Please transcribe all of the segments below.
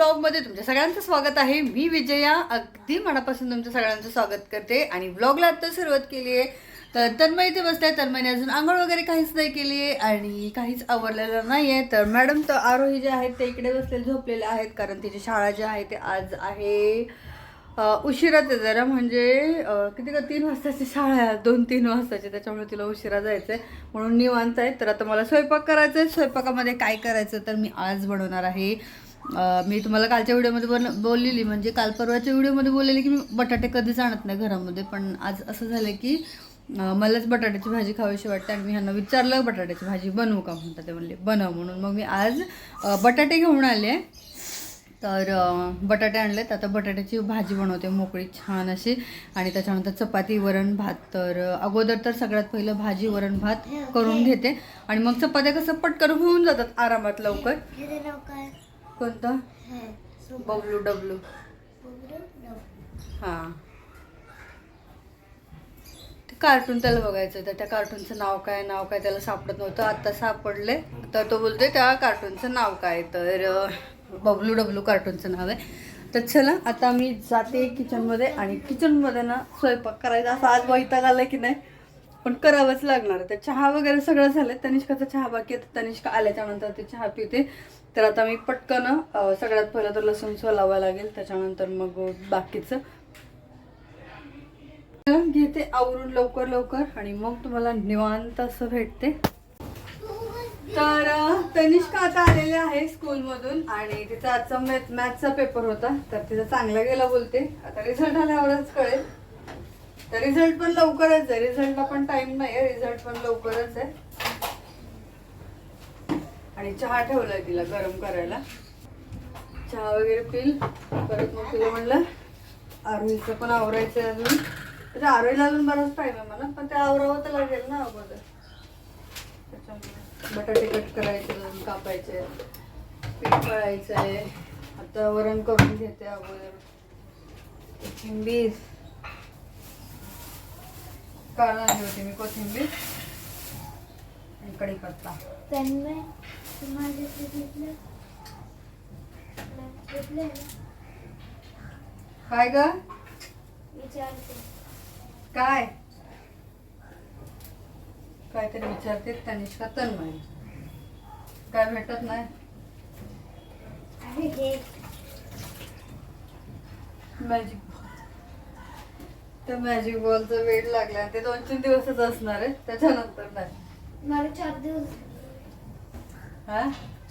ब्लॉगमध्ये तुमच्या सगळ्यांचं स्वागत आहे. मी विजया अगदी मनापासून तुमच्या सगळ्यांचं स्वागत करते आणि ब्लॉगला आत्ता सुरुवात केली आहे. तर तन्मय इथे बसते तन्मयने अजून आंघोळ वगैरे काहीच नाही केली आहे आणि काहीच आवरलेलं नाही आहे तर मॅडम तर आरोही जे आहेत ते इकडे बसलेले झोपलेले आहेत कारण तिची शाळा जी आहे ते आज आहे उशिरा ते जरा म्हणजे किती का तीन वाजताची शाळा आहे. दोन तीन वाजताची त्याच्यामुळे तिला उशिरा जायचं आहे म्हणून निवांत आहे. तर आता मला स्वयंपाक करायचा आहे स्वयंपाकामध्ये काय करायचं तर मी आज बनवणार आहे. मी तुम्हाला कालच्या व्हिडिओमध्ये बन बोललेली म्हणजे काल परवाच्या व्हिडिओमध्ये बोललेली की मी बटाटे कधीच आणत नाही घरामध्ये पण आज असं झालं की मलाच बटाट्याची भाजी खावीशी वाटते आणि मी ह्यांना विचारलं बटाट्याची भाजी बनवू का म्हणतात ते म्हणले बनव म्हणून. मग मी आज बटाटे घेऊन आले. तर बटाटे बटाटे आणलेत. आता बटाट्याची भाजी बनवते मोकळी छान अशी. आणि त्याच्यानंतर चपाती वरण भात. तर अगोदर तर सगळ्यात पहिलं भाजी वरण भात करून घेते. आणि मग चपात्या कसं पटकन होऊन जातात आरामात लवकर. कोणतं? बबलू डबलू. हां. ते कार्टून त्याला बघायचं तर त्या कार्टूनचं नाव काय नाव काय त्याला सापडत नव्हतं. आत्ता सापडले. तर तो बोलतोय त्या कार्टूनचं नाव काय? तर बबलू डबलू कार्टूनचं नाव आहे. तर चला आता मी जाते किचनमध्ये आणि किचनमध्ये ना स्वयंपाक करायचा. असं आज वैताग आला की नाही? पण करावंच लागणार. आहे. तर चहा वगैरे सगळं झालं तनिष्काचा चहा बाकी तनिष्का आल्याच्यानंतर ते चहा पिते. तर आता मी पटकन सगळ्यात पहिलं तर लसूण सोलावा लागेल त्याच्यानंतर मग बाकीचं. घेते आवरून लवकर लवकर आणि मग तुम्हाला निवांत असं भेटते. तर तनिष्का आता आलेले आहे स्कूलमधून आणि तिचा आजचा मॅथ मॅथचा पेपर होता तर तिचा चांगला गेला बोलते. आता रिझल्ट आल्यावरच कळेल. तर रिझल्ट पण लवकरच आहे. रिझल्टला पण टाइम नाही आहे रिझल्ट पण लवकरच आहे. आणि चहा ठेवलाय तिला गरम करायला. चहा वगैरे पिल परत मग तिला म्हणलं आरोहीचं पण आवरायचं आहे अजून. म्हणजे आरोहीला अजून बराच टाईम आहे मला पण ते आवरावं तर लागेल ना अगोदर. त्याच्यामुळे बटाटे कट करायचे अजून कापायचे पीठ पळायचं आहे आता वरण करून घेते अगोदर. कोथिंबीर. काल आणली होती मी कोथिंबीर. आणि कढीपत्ता. काय ग? विचारते. काय? काहीतरी विचारते तनिष्का तन्मय. काय भेटत नाही? मॅजिक त्या मॅजिक बॉलचा वेळ लागला ते दोन तीन दिवसच असणार आहे त्याच्यानंतर नाही. मला चार दिवस हा?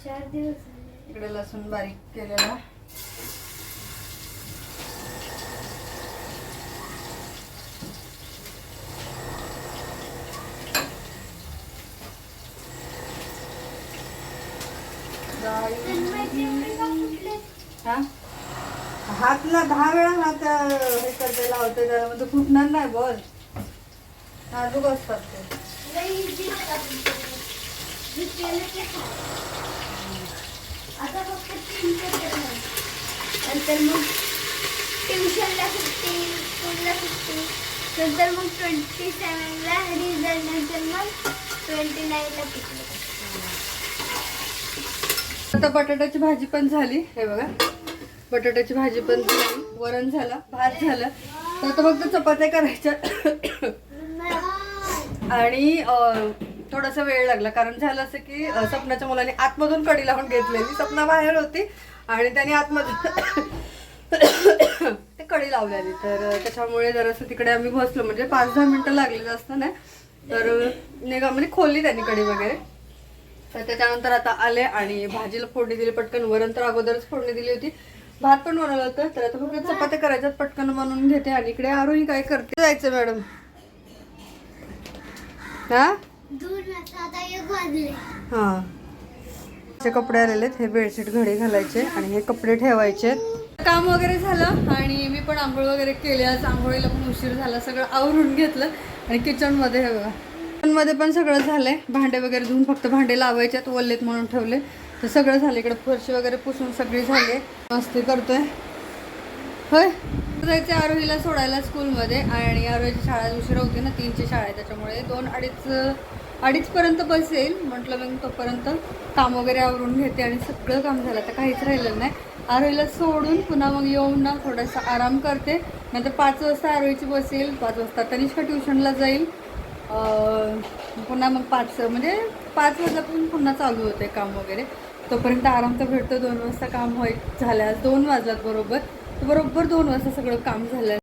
चार दिवस. इकडे लसूण बारीक केलेला. हा? हातला दहा वेळा हात हे करते लावते त्याला म्हणजे फुटणार नाही बोल. नाजूक असतात ते. आता फक्त तीन. नंतर मग ट्युशनला सुट्टी स्कूलला सुट्टी. नंतर मग ट्वेंटी सेवनला रिझल्ट नंतर मग ट्वेंटी नाईनला पिकले आता बटाट्याची भाजी पण झाली. हे बघा. बटाट्याची भाजी पण झाली. वरण झालं भात झालं. तर आता फक्त चपात्या करायच्या. आणि थोडासा वेळ लागला. कारण झालं असं की सपनाच्या मुलाने आतमधून कडी लावून घेतलेली. सपना बाहेर होती आणि त्याने आतमधून ते कडी लावलेली. तर त्याच्यामुळे जरासं तिकडे आम्ही बसलो. म्हणजे पाच दहा मिनिटं लागली जास्त नाही. तर निघा म्हणजे खोलली त्यांनी कडी वगैरे. तर त्याच्यानंतर आता आले आणि भाजीला फोडणी दिली पटकन. वरण तर अगोदरच फोडणी दिली होती. भात पण बनवलं होतं. तर आता फक्त चपात्या करायच्यात पटकन बनवून घेते. आणि इकडे आरोही काय करते? जायचं मॅडम. हा? हा. कपडे आलेले आहेत. हे बेडशीट घडी घालायचे आणि हे कपडे ठेवायचे काम वगैरे झालं आणि मी पण आंघोळ वगैरे केली. आज आंघोळीला पण उशीर झाला. सगळं आवरून घेतलं. आणि किचनमध्ये हे बघा. किचनमध्ये पण सगळं झालंय. भांडे वगैरे धुवून फक्त भांडे लावायचे आहेत. ओल्लेत म्हणून ठेवले. तर सगळं झालं. इकडे फरशी वगैरे पुसून सगळी झाली. मस्ती करतोय. होय? जायचं आरोहीला सोडायला स्कूलमध्ये आणि आरोहीची शाळा उशिरा होती ना तीनची शाळा आहे त्याच्यामुळे. दोन अडीच अडीचपर्यंत बस येईल. म्हटलं मग तोपर्यंत काम वगैरे आवरून घेते आणि सगळं काम झालं. आता काहीच राहिलेलं नाही. आरोहीला सोडून पुन्हा मग येऊन ना थोडासा आराम करते. नंतर पाच वाजता आरोहीची बस येईल. पाच वाजता तनिष्का ट्युशनला जाईल. पुन्हा मग पाच म्हणजे पाच वाजल्यापासून पुन्हा चालू होते काम वगैरे. तोपर्यंत आराम तर भेटतो. दोन वाजता काम होईल झाल्यास दोन वाजल्यात बरोबर. बरोबर दोन वाजता सगळं काम झालं.